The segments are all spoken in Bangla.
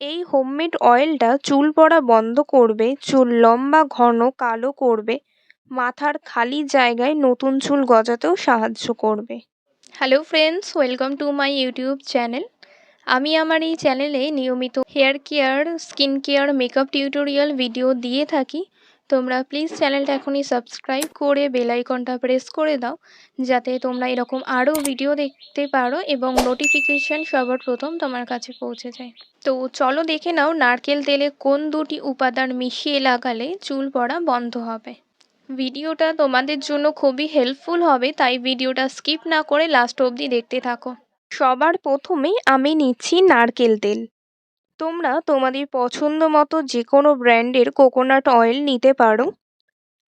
এই হোমমেড অয়েলটা চুল পড়া বন্ধ করবে, চুল লম্বা, ঘন, কালো করবে, মাথার খালি জায়গায় নতুন চুল গজাতেও সাহায্য করবে। Hello friends welcome to my YouTube channel আমি আমার এই চ্যানেলে নিয়মিত hair care skin care makeup tutorial video দিয়ে থাকি। তোমরা প্লিজ চ্যানেলটা এখনই সাবস্ক্রাইব করে বেল আইকনটা প্রেস করে দাও, যাতে তোমরা এরকম আরও ভিডিও দেখতে পারো এবং নোটিফিকেশান সবার প্রথম তোমার কাছে পৌঁছে যায়। তো চলো দেখে নাও নারকেল তেলে কোন দুটি উপাদান মিশিয়ে লাগালে চুল পড়া বন্ধ হবে। ভিডিওটা তোমাদের জন্য খুবই হেল্পফুল হবে, তাই ভিডিওটা স্কিপ না করে লাস্ট অবধি দেখতে থাকো। সবার প্রথমে আমি নিচ্ছি নারকেল তেল। তোমরা তোমাদের পছন্দ মতো যে কোনো ব্র্যান্ডের কোকোনাট অয়েল নিতে পারো।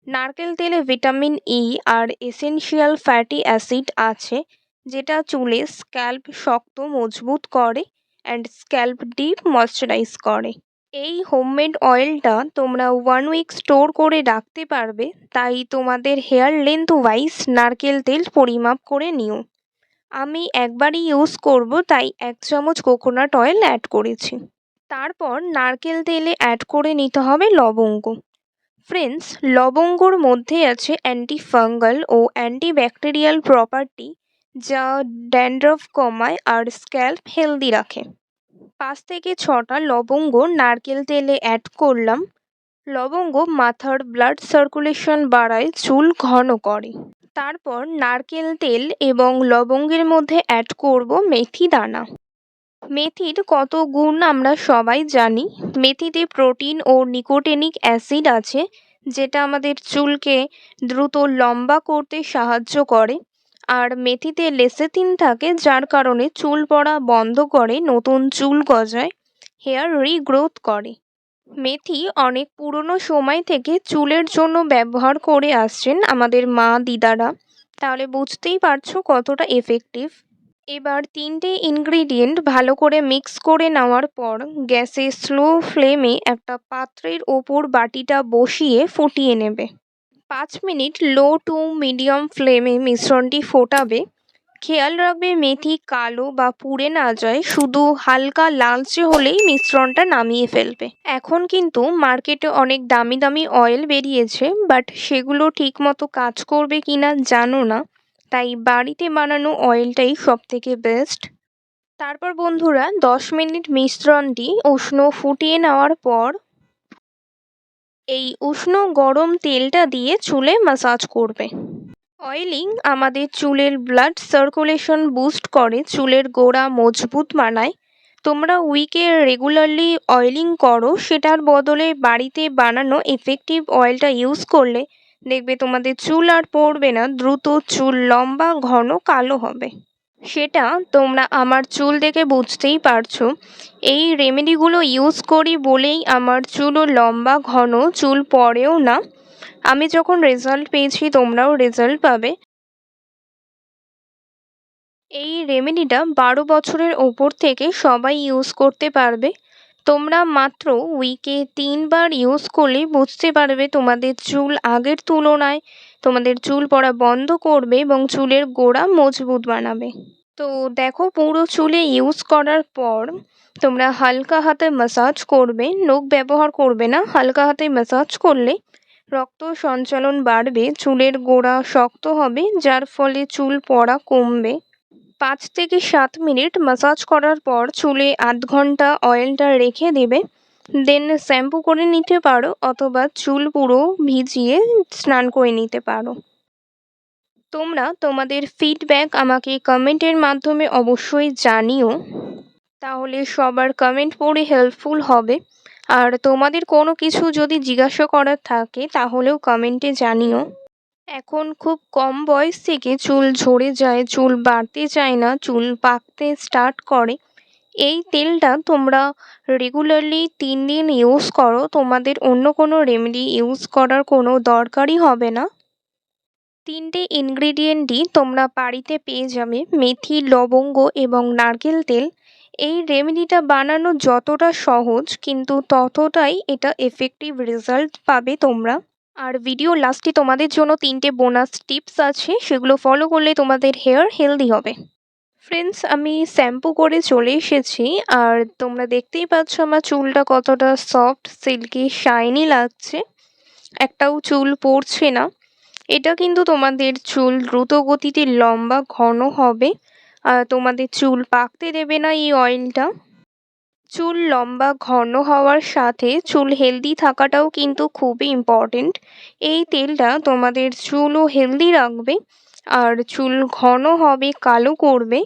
নারকেল তেলে ভিটামিন ই আর এসেনশিয়াল ফ্যাটি অ্যাসিড আছে, যেটা চুলে স্ক্যাল্প শক্ত মজবুত করে অ্যান্ড স্ক্যাল্প ডিপ ময়শ্চারাইজ করে। এই হোমমেড অয়েলটা তোমরা ওয়ান উইক স্টোর করে রাখতে পারবে, তাই তোমাদের হেয়ার লেন্থ ওয়াইজ নারকেল তেল পরিমাপ করে নিও। আমি একবারই ইউজ করব, তাই এক চামচ কোকোনাট অয়েল অ্যাড করেছি। তারপর নারকেল তেলে অ্যাড করে নিতে হবে লবঙ্গ। ফ্রেন্ডস লবঙ্গর মধ্যে আছে অ্যান্টি ফাঙ্গাল ও অ্যান্টিব্যাকটেরিয়াল প্রপার্টি যা ড্যান্ড্রফ কমায় আর স্ক্যাল্প হেলদি রাখে। পাঁচ থেকে ছটা লবঙ্গ নারকেল তেলে অ্যাড করলাম। লবঙ্গ মাথার ব্লাড সার্কুলেশন বাড়ায়, চুল ঘন করে। তারপর নারকেল তেল এবং লবঙ্গের মধ্যে অ্যাড করব মেথি দানা। মেথির কত গুণ আমরা সবাই জানি। মেথিতে প্রোটিন ও নিকোটেনিক অ্যাসিড আছে, যেটা আমাদের চুলকে দ্রুত লম্বা করতে সাহায্য করে। আর মেথিতে লেসেথিন থাকে, যার কারণে চুল পড়া বন্ধ করে, নতুন চুল গজায়, হেয়ার রিগ্রোথ করে। মেথি অনেক পুরনো সময় থেকে চুলের জন্য ব্যবহার করে আসছেন আমাদের মা দিদারা তাহলে বুঝতেই পারছ কতটা এফেক্টিভ এবার তিনটে ইনগ্রিডিয়েন্ট ভালো করে মিক্স করে নেওয়ার পর গ্যাসে স্লো ফ্লেমে একটা পাত্রের ওপর বাটিটা বসিয়ে ফুটিয়ে নেবে। পাঁচ মিনিট লো টু মিডিয়াম ফ্লেমে মিশ্রণটি ফোটাবে। খেয়াল রাখবে মেথি কালো বা পুড়ে না যায়, শুধু হালকা লালচে হলেই মিশ্রণটা নামিয়ে ফেলবে। এখন কিন্তু মার্কেটে অনেক দামি দামি অয়েল বেরিয়েছে বাট সেগুলো ঠিকমতো কাজ করবে কি না জানো না। তাই বাড়িতে বানানো অয়েলটাই সব থেকে বেস্ট তারপর বন্ধুরা, দশ মিনিট মিশ্রণটি উষ্ণ ফুটিয়ে নেওয়ার পর এই উষ্ণ গরম তেলটা দিয়ে চুলে ম্যাসাজ করবে। অয়েলিং আমাদের চুলের ব্লাড সার্কুলেশন বুস্ট করে, চুলের গোড়া মজবুত বানায়। তোমরা উইকে রেগুলারলি অয়েলিং করো, সেটার বদলে বাড়িতে বানানো এফেক্টিভ অয়েলটা ইউজ করলে দেখবে তোমাদের চুল আর পড়বে না, দ্রুত চুল লম্বা, ঘন, কালো হবে। সেটা তোমরা আমার চুল দেখে বুঝতেই পারছ। এই রেমেডিগুলো ইউজ করি বলেই আমার চুলও লম্বা, ঘন, চুল পড়েও না। আমি যখন রেজাল্ট পেয়েছি তোমরাও রেজাল্ট পাবে। এই রেমেডিটা বারো বছরের ওপর থেকে সবাই ইউজ করতে পারবে। তোমরা মাত্র উইকে তিনবার ইউজ করলেই বুঝতে পারবে তোমাদের চুল আগের তুলনায় তোমাদের চুল পড়া বন্ধ করবে এবং চুলের গোড়া মজবুত বানাবে। তো দেখো পুরো চুলে ইউজ করার পর তোমরা হালকা হাতে ম্যাসাজ করবে, নখ ব্যবহার করবে না, হালকা হাতে ম্যাসাজ করলে রক্ত সঞ্চালন বাড়বে, চুলের গোড়া শক্ত হবে, যার ফলে চুল পড়া কমবে। পাঁচ থেকে সাত মিনিট ম্যাসাজ করার পর চুলে আধ ঘণ্টা অয়েলটা রেখে দেবে। দেন শ্যাম্পু করে নিতে পারো অথবা চুল পুরো ভিজিয়ে স্নান করে নিতে পারো। তোমরা তোমাদের ফিডব্যাক আমাকে কমেন্টের মাধ্যমে অবশ্যই জানিও। তাহলে সবার কমেন্ট পড়ে হেল্পফুল হবে। আর তোমাদের কোনো কিছু যদি জিজ্ঞাসা করার থাকে তাহলেও কমেন্টে জানিও। এখন খুব কম বয়স থেকে চুল ঝরে যায়, চুল বাড়তে চায় না, চুল পাকতে স্টার্ট করে। এই তেলটা তোমরা রেগুলারলি তিন দিন ইউজ করো, তোমাদের অন্য কোনো রেমেডি ইউজ করার কোনো দরকারই হবে না। তিনটে ইনগ্রিডিয়েন্টই তোমরা বাড়িতে পেয়ে যাবে, মেথি, লবঙ্গ এবং নারকেল তেল। এই রেমেডিটা বানানো যতটা সহজ, কিন্তু ততটাই এটা এফেক্টিভ রেজাল্ট পাবে তোমরা। আর ভিডিও লাস্টে তোমাদের জন্য তিনটে বোনাস টিপস আছে। সেগুলো ফলো করলে তোমাদের হেয়ার হেলদি হবে। ফ্রেন্ডস আমি শ্যাম্পু করে চলে এসেছি আর তোমরা দেখতেই পাচ্ছ আমার চুলটা কতটা সফট সিল্কি শাইনি লাগছে। একটাও চুল পড়ছে না। এটা কিন্তু তোমাদের চুল দ্রুত গতিতে লম্বা, ঘন হবে। আর তোমাদের চুল পাকতে দেবে না এই অয়েলটা চুল লম্বা, ঘন হওয়ার সাথে চুল হেলদি থাকাটাও কিন্তু খুবই ইম্পর্টেন্ট এই তেলটা তোমাদের চুলও হেলদি রাখবে আর চুল ঘন হবে, কালো করবে।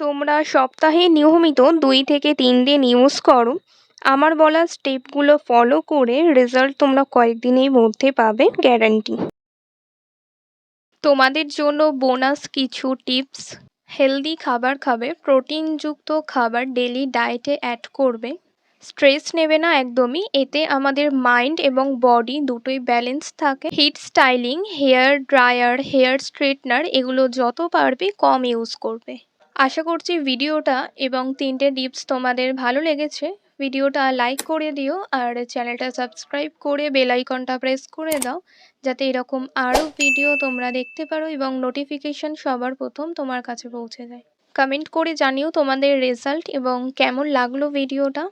তোমরা সপ্তাহে নিয়মিত দুই থেকে তিন দিন ইউজ করো। আমার বলা স্টেপগুলো ফলো করে রেজাল্ট তোমরা কয়েকদিনের মধ্যে পাবে গ্যারান্টি তোমাদের জন্য বোনাস কিছু টিপস হেলদি খাবার খাবে, প্রোটিনযুক্ত খাবার ডেলি ডায়েটে অ্যাড করবে। স্ট্রেস নেবে না একদমই, এতে আমাদের মাইন্ড এবং বডি দুটোই ব্যালেন্স থাকে। Heat styling hair dryer hair straightener এগুলো যত পারবে কম ইউজ করবে। আশা করছি ভিডিওটা এবং তিনটে টিপস তোমাদের ভালো লেগেছে। ভিডিওটা লাইক করে দিও আর চ্যানেলটা সাবস্ক্রাইব করে বেল আইকনটা প্রেস করে দাও, যাতে এরকম আরও ভিডিও তোমরা দেখতে পারো এবং নোটিফিকেশান সবার প্রথম তোমার কাছে পৌঁছে যায়। কমেন্ট করে জানিও তোমাদের রেজাল্ট এবং কেমন লাগল ভিডিওটা।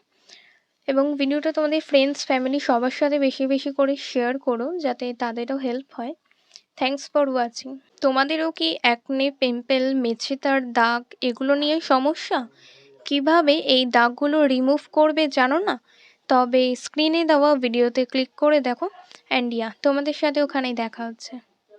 এবং ভিডিওটা তোমাদের ফ্রেন্ডস ফ্যামিলি সবার সাথে বেশি বেশি করে শেয়ার করো, যাতে তাদেরও হেল্প হয়। থ্যাংকস ফর ওয়াচিং তোমাদেরও কি অ্যাকনে পিম্পল মেছেতার, দাগ এগুলো নিয়ে সমস্যা? কীভাবে এই দাগগুলো রিমুভ করবে জানো না? তবে স্ক্রিনে দেওয়া ভিডিওতে ক্লিক করে দেখো। অ্যান্ড ইয়া তোমাদের সাথে ওখানেই দেখা হচ্ছে।